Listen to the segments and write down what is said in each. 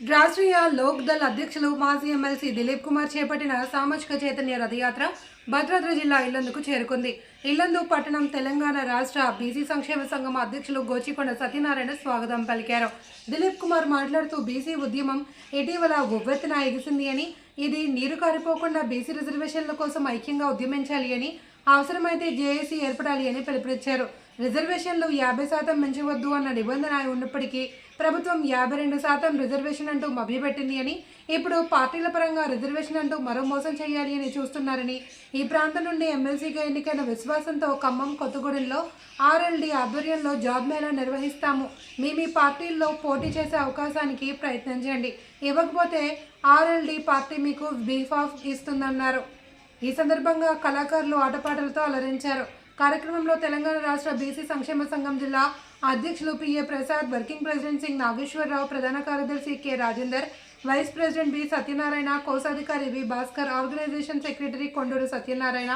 రాష్ట్రీయ లోక్ దళ్ అధ్యక్షులు మాజీ ఎమ్మెల్సీ దిలీప్ కుమార్ చేపట్టిన సామాజిక చైతన్య రథయాత్ర భద్రాద్రి జిల్లా ఇల్లందుకు చేరుకుంది. ఇల్లందు పట్టణం తెలంగాణ రాష్ట్ర బీసీ సంక్షేమ సంఘం అధ్యక్షులు గోచికొండ సత్యనారాయణ స్వాగతం పలికారు. దిలీప్ కుమార్ మాట్లాడుతూ బీసీ ఉద్యమం ఇటీవల ఉవ్వెత్తున ఎగిసింది అని ఇది నీరు కారిపోకుండా బీసీ రిజర్వేషన్ల కోసం ఐక్యంగా ఉద్యమించాలి అని అవసరమైతే జేఏసీ ఏర్పడాలి అని పిలుపునిచ్చారు. రిజర్వేషన్లు యాభై శాతం మించవద్దు అన్న నిబంధన ఉన్నప్పటికీ ప్రభుత్వం యాభై రెండు శాతం రిజర్వేషన్ అంటూ మభ్యపెట్టింది అని ఇప్పుడు పార్టీల పరంగా రిజర్వేషన్ అంటూ మరో మోసం చేయాలి అని చూస్తున్నారని ఈ ప్రాంతం నుండి ఎమ్మెల్సీగా ఎన్నికైన విశ్వాసంతో ఖమ్మం కొత్తగూడెంలో ఆర్ఎల్డి ఆధ్వర్యంలో జాబ్ మేళా నిర్వహిస్తాము. మీ మీ పార్టీల్లో పోటీ చేసే అవకాశానికి ప్రయత్నించండి ఇవ్వకపోతే ఆర్ఎల్డి పార్టీ మీకు బీఫ్ ఆఫ్ ఇస్తుందన్నారు. ఈ సందర్భంగా కళాకారులు ఆటపాటలతో అలరించారు. కార్యక్రమంలో తెలంగాణ రాష్ట్ర బీసీ సంక్షేమ సంఘం జిల్లా అధ్యక్షులు PA Prasad working president Singh Nageswararao ప్రధాన కార్యదర్శి K Rajender vice president B Satyanarayana కోశాధికారి V Bhaskar organisation secretary Konduru Satyanarayana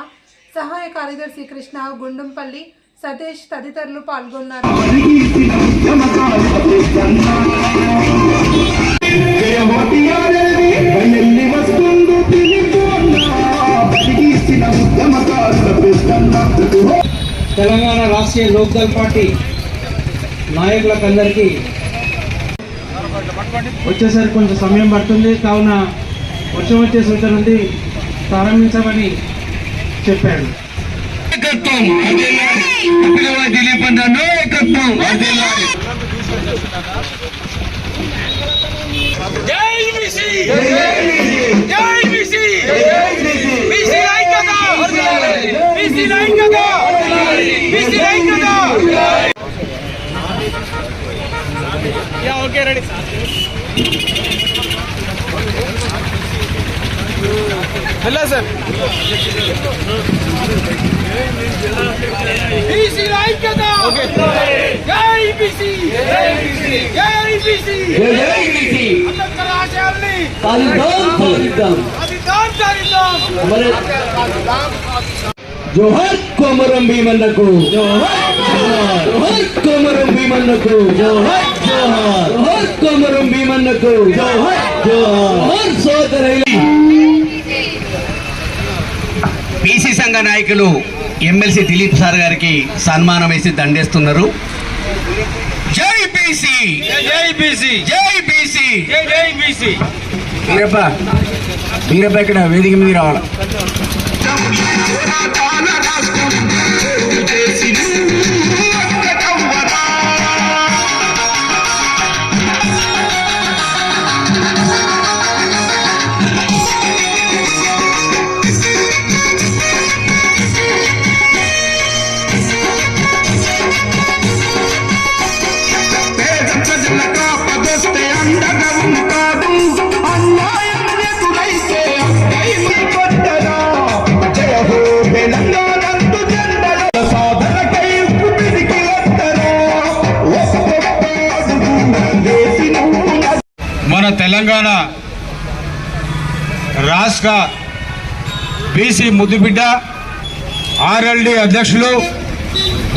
సహాయ కార్యదర్శి కృష్ణ గుండంపల్లి సతీష్ తదితరులు పాల్గొన్నారు. బయల్లి తెలంగాణ రాష్ట్రీయ లోక్దల్ పార్టీ నాయకులకందరికీ వచ్చేసరికి కొంచెం సమయం పడుతుంది. కావున వర్షం వచ్చే సూచన ఉంది ప్రారంభించమని చెప్పాడు జై బీసీ జై బీసీ బీసీ ఐక్యత బీసీ ఐక్యత బీసీ ఐక్యత yeah okay ready hello sir BC ఐక్యత జై బీసీ జై బీసీ జై బీసీ అంబేద్కర్ ఆశయాల్ని సాధిద్దాం సాధిద్దాం జోహర్ కోమరం భీమన్నకు. జోహర్ కోమరం భీమన్నకు. జోహర్ జోహర్ కోమరం భీమన్నకు. జోహర్ జోహర్ బీసీ సంఘ నాయకులు ఎమ్మెల్సీ దిలీప్ సార్ గారికి సన్మానం వేసి దండేస్తున్నారు. జై బీసీ జై బీసీ జై బీసీ జై జై బీసీ వీరప్ప వీరప్ప ఇక్కడ వేదిక మీద రావాలి. మన తెలంగాణ రాష్ట్ర బీసీ ముద్దుబిడ్డ ఆర్ఎల్డి అధ్యక్షులు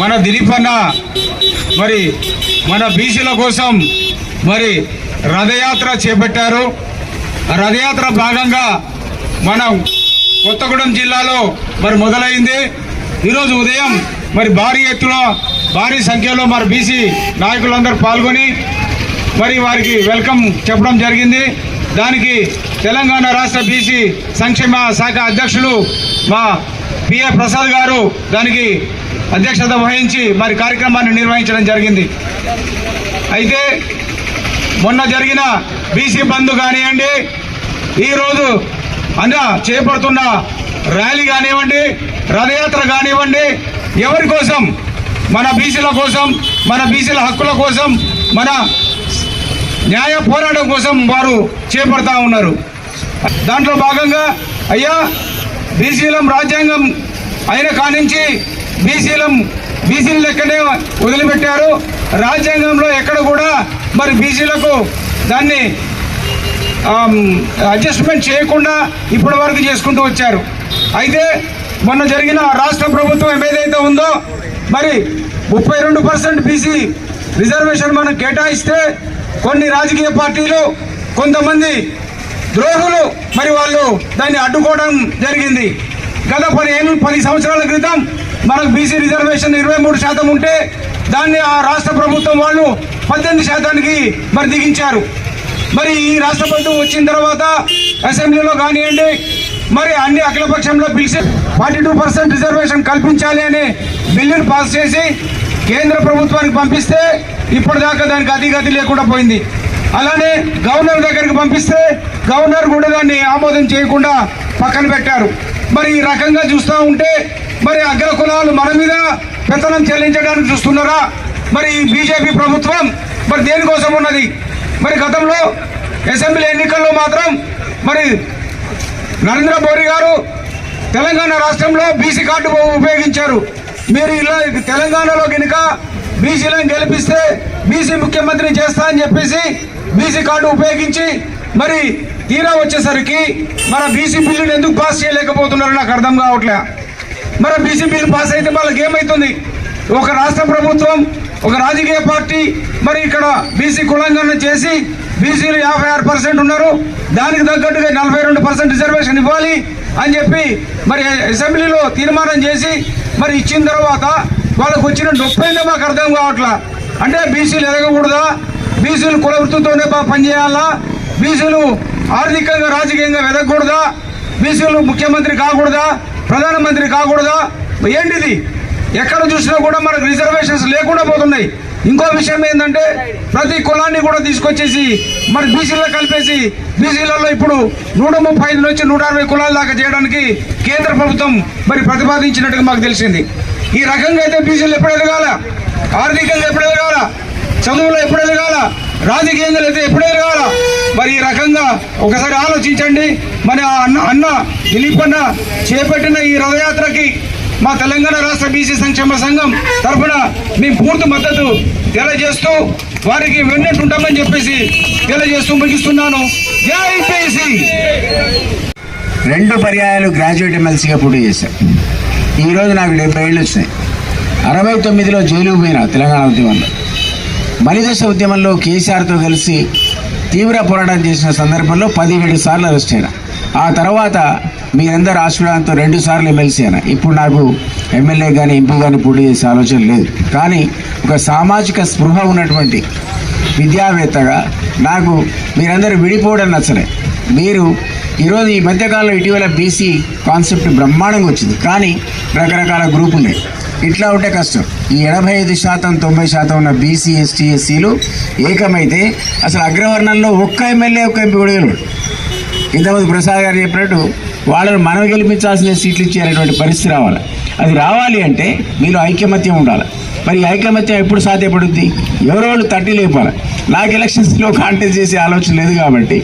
మన దిలీపన్న మరి మన బీసీల కోసం మరి రథయాత్ర చేపట్టారు. రథయాత్ర భాగంగా మనం కొత్తగూడెం జిల్లాలో మరి మొదలైంది. ఈరోజు ఉదయం మరి భారీ ఎత్తున భారీ సంఖ్యలో మరి బీసీ నాయకులందరూ పాల్గొని మరి వారికి వెల్కమ్ చెప్పడం జరిగింది. దానికి తెలంగాణ రాష్ట్ర బీసీ సంక్షేమ శాఖ అధ్యక్షులు మా పిఏ ప్రసాద్ గారు దానికి అధ్యక్షత వహించి మరి కార్యక్రమాన్ని నిర్వహించడం జరిగింది. అయితే మొన్న జరిగిన బీసీ బంద్ కానివ్వండి ఈరోజు అన్న చేపడుతున్న ర్యాలీ కానివ్వండి రథయాత్ర కానివ్వండి ఎవరి కోసం? మన బీసీల కోసం మన బీసీల హక్కుల కోసం మన న్యాయ పోరాటం కోసం వారు చేపడతా ఉన్నారు. దాంట్లో భాగంగా అయ్యా బీసీలం రాజ్యాంగం అయిన కానించి బీసీలం బీసీల లెక్కనే వదిలిపెట్టారు. రాజ్యాంగంలో ఎక్కడ కూడా మరి బీసీలకు దాన్ని అడ్జస్ట్మెంట్ చేయకుండా ఇప్పటి వరకు చేసుకుంటూ వచ్చారు. అయితే మొన్న జరిగిన రాష్ట్ర ప్రభుత్వం ఏదైతే ఉందో మరి ముప్పై రెండు పర్సెంట్ బీసీ రిజర్వేషన్ మనం కేటాయిస్తే కొన్ని రాజకీయ పార్టీలు కొంతమంది ద్రోహులు మరి వాళ్ళు దాన్ని అడ్డుకోవడం జరిగింది. గత పదిహేను పది సంవత్సరాల క్రితం మనకు బీసీ రిజర్వేషన్ ఇరవై మూడు శాతం ఉంటే దాన్ని ఆ రాష్ట్ర ప్రభుత్వం వాళ్ళు పద్దెనిమిది శాతానికి మరి దిగించారు. మరి ఈ రాష్ట్ర ప్రభుత్వం వచ్చిన తర్వాత అసెంబ్లీలో కానివ్వండి మరి అన్ని అఖిలపక్షంలో పిలిచి ఫార్టీ టూ పర్సెంట్ రిజర్వేషన్ కల్పించాలి అనే బిల్లును పాస్ చేసి కేంద్ర ప్రభుత్వానికి పంపిస్తే ఇప్పటిదాకా దానికి అధిగతి లేకుండా పోయింది. అలానే గవర్నర్ దగ్గరికి పంపిస్తే గవర్నర్ కూడా దాన్ని ఆమోదం చేయకుండా పక్కన పెట్టారు. మరి ఈ రకంగా చూస్తూ ఉంటే మరి అగ్ర కులాలు మన మీద పెత్తనం చెల్లించడానికి చూస్తున్నారా? మరి బీజేపీ ప్రభుత్వం మరి దేనికోసం ఉన్నది? మరి గతంలో అసెంబ్లీ ఎన్నికల్లో మాత్రం మరి నరేంద్ర మోడీ గారు తెలంగాణ రాష్ట్రంలో బీసీ కార్డు ఉపయోగించారు. మీరు ఇలా తెలంగాణలో కనుక బీసీలను గెలిపిస్తే బీసీ ముఖ్యమంత్రి చేస్తా అని చెప్పేసి బీసీ కార్డు ఉపయోగించి మరి తీరా వచ్చేసరికి మన బీసీ బిల్లుని ఎందుకు పాస్ చేయలేకపోతున్నారో నాకు అర్థం కావట్లే. మరి బీసీ బిల్లు పాస్ అయితే వాళ్ళకి ఏమవుతుంది ఒక రాష్ట్ర ప్రభుత్వం ఒక రాజకీయ పార్టీ మరి ఇక్కడ బీసీ కులంగన చేసి బీసీలు యాభై ఆరు పర్సెంట్ ఉన్నారు. దానికి తగ్గట్టుగా నలభై రెండు పర్సెంట్ రిజర్వేషన్ ఇవ్వాలి అని చెప్పి మరి అసెంబ్లీలో తీర్మానం చేసి మరి ఇచ్చిన తర్వాత వాళ్ళకు వచ్చిన నొప్పైందో మాకు అర్థం కావట్లా. అంటే బీసీలు ఎదగకూడదా? బీసీలు కులవృత్తితోనే బాగా పనిచేయాలా బీసీలు ఆర్థికంగా రాజకీయంగా ఎదగకూడదా బీసీలు ముఖ్యమంత్రి కాకూడదా? ప్రధానమంత్రి కాకూడదా? ఏంటిది? ఎక్కడ చూసినా కూడా మనకు రిజర్వేషన్స్ లేకుండా పోతున్నాయి. ఇంకో విషయం ఏంటంటే ప్రతి కులాన్ని కూడా తీసుకొచ్చేసి మరి బీసీలో కలిపేసి బీసీలలో ఇప్పుడు నూట ముప్పై ఐదు నుంచి నూట అరవై కులాల దాకా చేయడానికి కేంద్ర ప్రభుత్వం మరి ప్రతిపాదించినట్టుగా మాకు తెలిసింది. ఈ రకంగా అయితే బీసీలు ఎప్పుడు ఎదగాల? ఆర్థికంగా ఎప్పుడు ఎదగాల? చదువులో ఎప్పుడు ఎదగాల? రాజకీయంగా అయితే ఎప్పుడు ఎదగాల? మరి ఈ రకంగా ఒకసారి ఆలోచించండి. మరి ఆ అన్న అన్న దిలీప్ అన్న చేపట్టిన ఈ రథయాత్రకి మా తెలంగాణ రాష్ట్ర బీసీ సంక్షేమ సంఘం తరఫున మేము పూర్తి మద్దతు తెలియజేస్తూ వారికి వెన్నట్టు ఉంటామని చెప్పేసి తెలియజేస్తూ ముగిస్తున్నాను. జై బీసీ! రెండు పర్యాయాలు గ్రాడ్యుయేట్ ఎమ్మెల్సీగా పోటీ చేశాను ఈరోజు నాకు డెబ్బై ఏళ్ళు వచ్చినాయి. అరవై తొమ్మిదిలో జైలుకు పోయిన తెలంగాణ ఉద్యమంలో. మలిదశ ఉద్యమంలో కేసీఆర్తో కలిసి తీవ్ర పోరాటం చేసిన సందర్భంలో పదిహేడు సార్లు అరెస్ట్ అయినా. ఆ తర్వాత మీరందరూ ఆశీర్వాదంతో రెండు సార్లు ఎమ్మెల్సీ అయినా. ఇప్పుడు నాకు ఎమ్మెల్యే కానీ ఎంపీ కానీ పోటీ చేసే ఆలోచన లేదు. కానీ ఒక సామాజిక స్పృహ ఉన్నటువంటి విద్యావేత్తగా నాకు మీరందరూ విడిపోవడం నచ్చలే. మీరు ఈరోజు ఈ మధ్యకాలంలో ఇటీవల బీసీ కాన్సెప్ట్ బ్రహ్మాండంగా వచ్చింది. కానీ రకరకాల గ్రూపులు ఉన్నాయి. ఇట్లా ఉంటే కష్టం. ఈ ఎనభై ఐదు శాతం తొంభై శాతం ఉన్న బీసీ ఎస్టీ ఎస్సీలు ఏకమైతే అసలు అగ్రవర్ణంలో ఒక్క ఎమ్మెల్యే ఒక్క ఎంపీ కూడా ఇంతమంది ప్రసాద్ గారు చెప్పినట్టు వాళ్ళని మనం గెలిపించాల్సిన సీట్లు ఇచ్చేటటువంటి పరిస్థితి రావాలి. అది రావాలి అంటే మీరు ఐకమత్యం ఉండాలి. మరి ఐకమత్యం ఎప్పుడు సాధ్యపడుద్ది? ఎవరో వాళ్ళు తట్టి లేపాలి? నాకు ఎలక్షన్స్లో కాంటెస్ట్ చేసే ఆలోచన లేదు కాబట్టి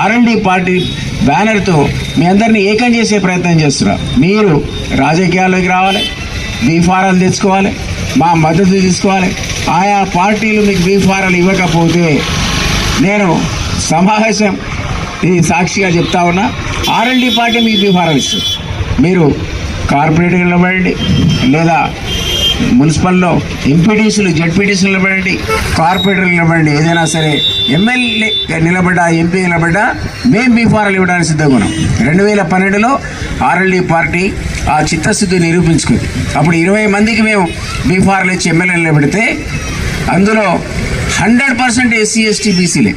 ఆర్ఎండి పార్టీ బ్యానర్తో మీ అందరినీ ఏకం చేసే ప్రయత్నం చేస్తున్నా. మీరు రాజకీయాల్లోకి రావాలి బీఫారాలు తెచ్చుకోవాలి మా మద్దతు తీసుకోవాలి. ఆయా పార్టీలు మీకు బీఫారాలు ఇవ్వకపోతే నేను సమావేశం ఇది సాక్షిగా చెప్తా ఉన్నా ఆర్ఎల్డీ పార్టీ మీకు బీఫారం ఇస్తుంది. మీరు కార్పొరేటర్ నిలబడండి లేదా మున్సిపల్లో ఎంపీటీసీలు జడ్పీటీసీలు నిలబడండి కార్పొరేటర్లు నిలబడండి ఏదైనా సరే ఎమ్మెల్యే నిలబడ్డా ఎంపీ నిలబడ్డా మేము బీఫారాలు ఇవ్వడానికి సిద్ధంగా ఉన్నాం. రెండు వేల పన్నెండులో ఆర్ఎల్డీ పార్టీ ఆ చిత్తశుద్ధి నిరూపించుకుంది. అప్పుడు ఇరవై మందికి మేము బీఫారాలు ఇచ్చి ఎమ్మెల్యే నిలబెడితే అందులో హండ్రెడ్ పర్సెంట్ ఎస్సీ ఎస్టీ బీసీలే.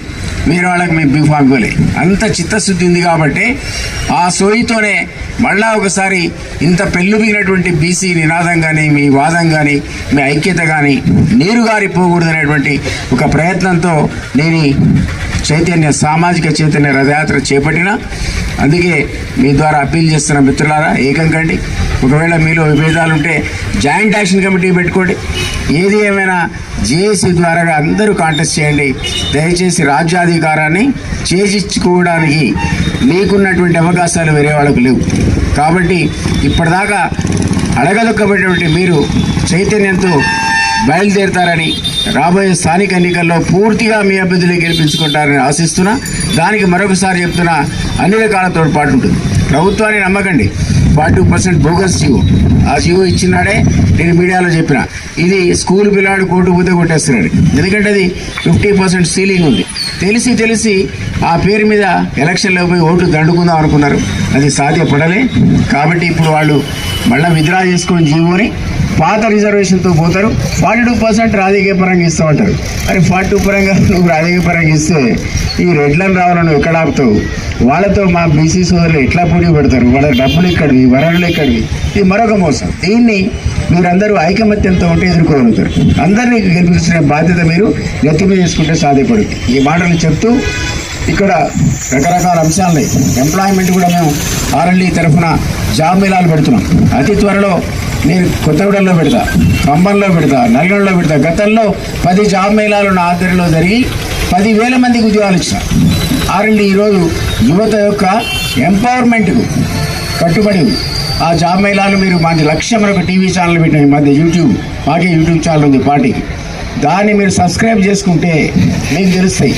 వేరే వాళ్ళకి మేము బీఫామ్ ఇవ్వలే అంత చిత్తశుద్ధి ఉంది కాబట్టి ఆ సోయితోనే మళ్ళా ఒకసారి ఇంత పెళ్ళుబిగినటువంటి బీసీ నినాదం కానీ మీ వాదం కానీ మీ ఐక్యత కానీ నీరుగారి గారిపోకూడదనేటువంటి ఒక ప్రయత్నంతో నేను చైతన్య సామాజిక చైతన్య రథయాత్ర చేపట్టిన. అందుకే మీ ద్వారా అప్పీల్ చేస్తున్న మిత్రులారా ఏకం కండి. ఒకవేళ మీలో విభేదాలు ఉంటే జాయింట్ యాక్షన్ కమిటీ పెట్టుకోండి. ఏది ఏమైనా జేఏసీ ద్వారా అందరూ కాంటెస్ట్ చేయండి. దయచేసి రాజ్యాధికారాన్ని చేజించుకోవడానికి మీకున్నటువంటి అవకాశాలు వేరే వాళ్ళకు లేవు. కాబట్టి ఇప్పటిదాకా అడగదొక్కబడినటువంటి మీరు చైతన్యంతో బయలుదేరుతారని రాబోయే స్థానిక ఎన్నికల్లో పూర్తిగా మీ అభ్యర్థులు గెలిపించుకుంటారని ఆశిస్తున్నా. దానికి మరొకసారి చెప్తున్నా అన్ని రకాల తోడ్పాటు ఉంటుంది. ప్రభుత్వాన్ని నమ్మకండి. Forty percent bogus GO. ఆ జీవో ఇచ్చినాడే నేను మీడియాలో చెప్పిన. ఇది స్కూల్ పిల్లాడు కోటు పోతే కొట్టేస్తున్నాడు. ఎందుకంటే అది ఫిఫ్టీ పర్సెంట్ సీలింగ్ ఉంది. తెలిసి తెలిసి ఆ పేరు మీద ఎలక్షన్లో పోయి ఓట్లు దండుకుందాం అనుకున్నారు. అది సాధ్యపడలే. కాబట్టి ఇప్పుడు వాళ్ళు మళ్ళీ విత్డ్రా చేసుకొని జీవోని పాత రిజర్వేషన్తో పోతారు. ఫార్టీ టూ పర్సెంట్ రాజకీయ పరంగా ఇస్తామంటారు. అరే ఫార్టీ టూ పరంగా నువ్వు రాజకీయ పరంగా ఇస్తే ఈ రెడ్లను రావాలని నువ్వు ఎక్కడ ఆపుతావు? వాళ్ళతో మా బీసీ సోదరులు ఎట్లా పోటీ పెడతారు? వాళ్ళ డబ్బులు ఎక్కడివి? వనరులు ఎక్కడివి? ఇది మరొక మోసం. దీన్ని మీరందరూ ఐకమత్యంతో ఉంటే ఎదుర్కోగలుగుతారు. అందరినీ గెలిపించిన బాధ్యత మీరు నెత్తిమీద చేసుకుంటే సాధ్యపడుతుంది. ఈ మాటలు చెప్తూ ఇక్కడ రకరకాల అంశాలని ఎంప్లాయ్మెంట్ కూడా మేము ఆర్ఎల్ఈ తరఫున జాబ్ మేళాలు పెడుతున్నాం. అతి త్వరలో నేను కొత్తగూడెంలో పెడతా ఖమ్మంలో పెడతా నల్గొండలో పెడతా. గతంలో పది జాబ్ మేళాలు నా ఆధ్వర్యంలో జరిగి పదివేల మందికి ఉద్యోగాలు ఇచ్చిన. ఆర్ఎల్ఈ ఈరోజు యువత యొక్క ఎంపవర్మెంట్కు కట్టుబడి ఆ జాబ్ మేళాలు మీరు మాది లక్ష్యం ఒక టీవీ ఛానల్ పెట్టిన ఈ మధ్య యూట్యూబ్ మాకే యూట్యూబ్ ఛానల్ ఉంది పార్టీకి. దాన్ని మీరు సబ్స్క్రైబ్ చేసుకుంటే మీకు తెలుస్తాయి.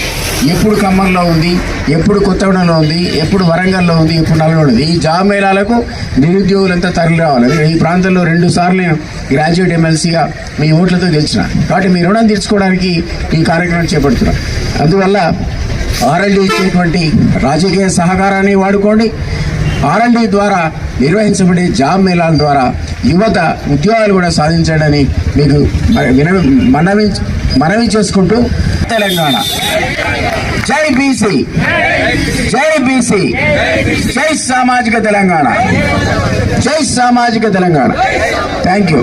ఎప్పుడు ఖమ్మంలో ఉంది ఎప్పుడు కొత్తగూడెంలో ఉంది ఎప్పుడు వరంగల్లో ఉంది ఎప్పుడు నల్గొండ ఉంది. ఈ జాబ్ మేళాలకు నిరుద్యోగులంతా తరలి రావాలి. ఈ ప్రాంతంలో రెండు సార్లు నేను గ్రాడ్యుయేట్ ఎమ్మెల్సీగా మీ ఓట్లతో గెలిచిన. కాబట్టి మీ రుణం తీర్చుకోవడానికి ఈ కార్యక్రమం చేపడుతున్నాను అందువల్ల ఆర్ఎల్డీ ఇచ్చేటువంటి రాజకీయ సహకారాన్ని వాడుకోండి. ఆర్ఎండి ద్వారా నిర్వహించబడే జాబ్ మేళాల ద్వారా యువత ఉద్యోగాలు కూడా సాధించడని మీకు వినవి మనవి మనవి చేసుకుంటూ తెలంగాణ. జై బీసీ! జై బీసీ! జై సామాజిక తెలంగాణ! జై సామాజిక తెలంగాణ! Thank you